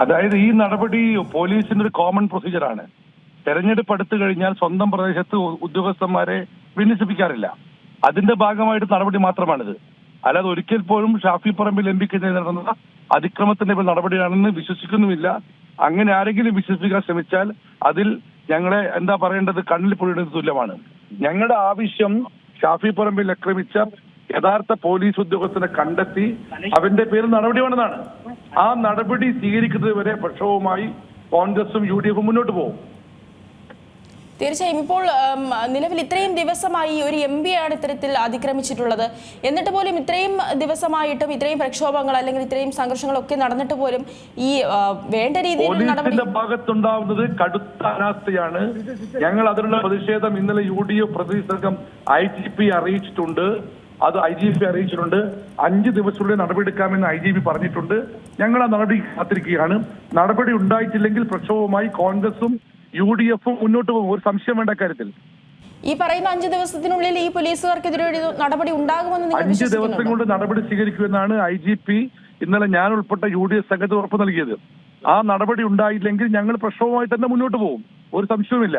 അതായത് ഈ നടപടി പോലീസിന്റെ ഒരു കോമൺ പ്രൊസീജിയറാണ് തെരഞ്ഞെടുപ്പ് അടുത്തു കഴിഞ്ഞാൽ സ്വന്തം പ്രദേശത്ത് ഉദ്യോഗസ്ഥന്മാരെ വിന്യസിപ്പിക്കാറില്ല. അതിന്റെ ഭാഗമായിട്ട് നടപടി മാത്രമാണിത്. അല്ലാതെ ഒരിക്കൽ പോലും ഷാഫി പറമ്പിൽ എം പിക്കെതിരെ നടന്ന അതിക്രമത്തിന്റെ നടപടിയാണെന്ന് വിശ്വസിക്കുന്നുമില്ല. അങ്ങനെ ആരെങ്കിലും വിശ്വസിക്കാൻ ശ്രമിച്ചാൽ അതിൽ ഞങ്ങളെ എന്താ പറയേണ്ടത് കണ്ണിൽ പൊഴിയുന്നത് തുല്യമാണ്. ഞങ്ങളുടെ ആവശ്യം ഷാഫി പറമ്പിൽ ആക്രമിച്ച യഥാർത്ഥ പോലീസ് ഉദ്യോഗസ്ഥനെ കണ്ടെത്തി അവന്റെ പേരിൽ നടപടി വേണമെന്നാണ്. ആ നടപടി സ്വീകരിക്കുന്നത് വരെ പ്രക്ഷോഭവുമായി കോൺഗ്രസും യു ഡി എഫും മുന്നോട്ട് പോകും. തീർച്ചയായും. ഇപ്പോൾ നിലവിൽ ഇത്രയും ദിവസമായി ഒരു എം ആണ് ഇത്തരത്തിൽ അതിക്രമിച്ചിട്ടുള്ളത്. എന്നിട്ട് പോലും ഇത്രയും ദിവസമായിട്ടും ഇത്രയും പ്രക്ഷോഭങ്ങൾ അല്ലെങ്കിൽ ഇത്രയും സംഘർഷങ്ങളൊക്കെ നടന്നിട്ട് പോലും ഈ വേണ്ട രീതിയിൽ ഭാഗത്തുണ്ടാവുന്നത് കടുത്ത അനാസ്ഥയാണ്. ഞങ്ങൾ അതിനുള്ള പ്രതിഷേധം ഇന്നലെ യു ഡി എഫ് പ്രതിനിധി സംഘം ഐ ടി പി അറിയിച്ചിട്ടുണ്ട്. അത് ഐ ജി പി അറിയിച്ചിട്ടുണ്ട്. അഞ്ച് ദിവസത്തിനുള്ളിൽ നടപടിയെടുക്കാമെന്ന് ഐ ജി പി പറഞ്ഞിട്ടുണ്ട്. ഞങ്ങൾ ആ നടപടി കാത്തിരിക്കുകയാണ്. നടപടി ഉണ്ടായിട്ടില്ലെങ്കിൽ പ്രക്ഷോഭമായി കോൺഗ്രസും യു ഡി എഫും മുന്നോട്ട് പോകും. ഒരു സംശയം വേണ്ട കാര്യത്തിൽ. ഈ പറയുന്ന അഞ്ച് ദിവസത്തിനുള്ളിൽ ഈ പോലീസുകാർക്കെതിരെ നടപടി ഉണ്ടാകുമെന്ന് അഞ്ച് ദിവസം കൊണ്ട് നടപടി സ്വീകരിക്കുമെന്നാണ് ഐ ജി പി ഇന്നലെ ഞാൻ ഉൾപ്പെട്ട യു ഡി എഫ് സംഘത്തിന് ഉറപ്പ് നൽകിയത്. ആ നടപടി ഉണ്ടായില്ലെങ്കിൽ ഞങ്ങൾ പ്രക്ഷോഭമായി തന്നെ മുന്നോട്ട് പോകും. ഒരു സംശയവുമില്ല.